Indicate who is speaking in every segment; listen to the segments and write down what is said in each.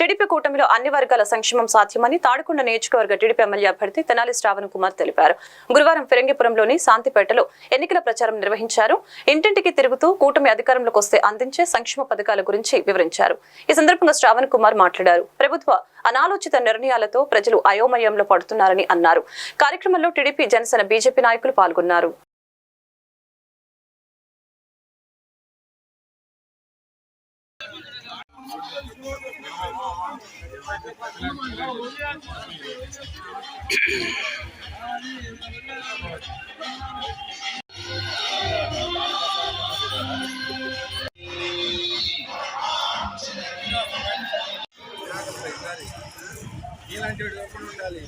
Speaker 1: TDP కూటమిలో అన్ని వర్గాల సంక్షేమం సాధ్యమని తాడికొండ నియోజకవర్గ టీడీపీ ఎమ్మెల్యే అభ్యర్థి తెనాలి శ్రావణ్ కుమార్ తెలిపారు. గురువారం ఫిరంగిపురంలోని శాంతిపేటలో ఎన్నికల ప్రచారం నిర్వహించారు. ఇంటింటికి తిరుగుతూ కూటమి అధికారంలోకి వస్తే అందించే సంక్షేమ పథకాల గురించి వివరించారు. ఈ సందర్భంగా శ్రావణ్ కుమార్ మాట్లాడారు. ప్రభుత్వ అనాలోచిత నిర్ణయాలతో ప్రజలు అయోమయంలో పడుతున్నారని అన్నారు. కార్యక్రమంలో టీడీపీ జనసేన బీజేపీ నాయకులు పాల్గొన్నారు.
Speaker 2: ఇలాంటి వాడు ఒకడు ఉండాలి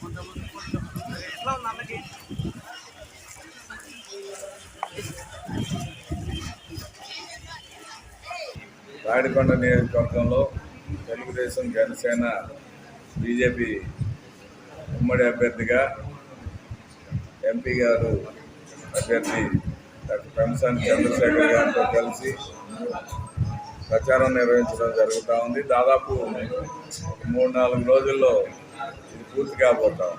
Speaker 2: కొంతమంది కొంతమంది ఎట్లా ఉంది అన్నకి
Speaker 3: రాయడికొండ నియోజకవర్గంలో తెలుగుదేశం జనసేన బీజేపీ ఉమ్మడి అభ్యర్థిగా ఎంపీ గారు అభ్యర్థి డాక్టర్ పెంసాని చంద్రశేఖర్ గారితో కలిసి ప్రచారం నిర్వహించడం జరుగుతూ ఉంది. దాదాపు మూడు నాలుగు రోజుల్లో ఇది పూర్తి కాబోతాం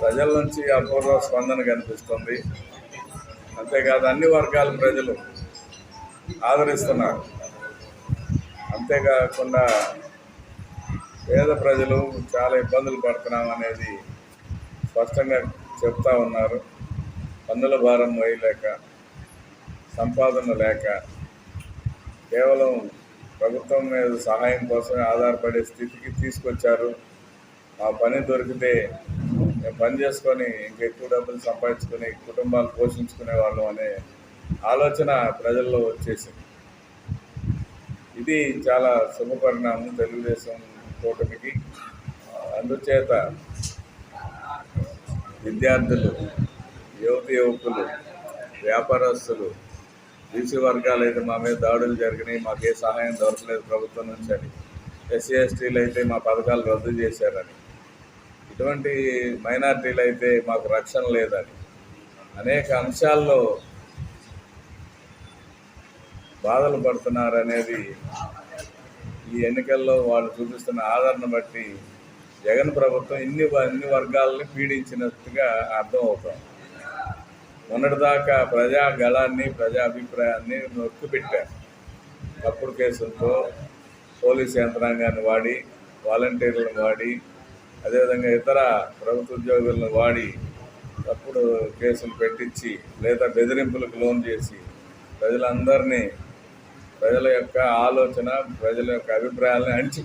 Speaker 3: ప్రజల నుంచి అపూర్వ స్పందన కనిపిస్తుంది. అంతేకాదు అన్ని వర్గాల ప్రజలు ఆదరిస్తున్నారు. అంతేకాకుండా పేద ప్రజలు చాలా ఇబ్బందులు పడుతున్నాం అనేది స్పష్టంగా చెప్తా ఉన్నారు. పన్నుల భారం వేయలేక సంపాదన లేక కేవలం ప్రభుత్వం మీద సహాయం కోసమే ఆధారపడే స్థితికి తీసుకొచ్చారు. ఆ పని దొరికితే మేము పని చేసుకొని ఇంకెక్కువ డబ్బులు సంపాదించుకొని కుటుంబాలు పోషించుకునే వాళ్ళం అనే ఆలోచన ప్రజల్లో వచ్చేసింది. ఇది చాలా శుభపరిణామం తెలుగుదేశం కూటమికి. అందుచేత విద్యార్థులు యువతి యువకులు వ్యాపారస్తులు బీసీ వర్గాలు అయితే మా మీద దాడులు జరిగినాయి మాకు ఏ సహాయం దొరకలేదు ప్రభుత్వం నుంచి అని. ఎస్సీ ఎస్టీలు అయితే మా పథకాలు రద్దు చేశారని. ఇటువంటి మైనార్టీలు అయితే మాకు రక్షణ లేదని. అనేక అంశాల్లో బాధలు పడుతున్నారు అనేది ఈ ఎన్నికల్లో వాళ్ళు చూపిస్తున్న ఆదరణ బట్టి జగన్ ప్రభుత్వం ఇన్ని అన్ని వర్గాలని పీడించినట్టుగా అర్థం అవుతాం మొన్నటిదాకా ప్రజా గళాన్ని ప్రజా అభిప్రాయాన్ని నొక్కిపెట్టారు తప్పుడు కేసులతో పోలీస్ యంత్రాంగాన్ని వాడి వాలంటీర్లను వాడి అదేవిధంగా ఇతర ప్రభుత్వ ఉద్యోగులను వాడి తప్పుడు కేసులు పెట్టించి లేదా బెదిరింపులకు లోన్ చేసి ప్రజలందరినీ ప్రజల యొక్క ఆలోచన ప్రజల యొక్క అభిప్రాయాలను అణిచిపెట్టి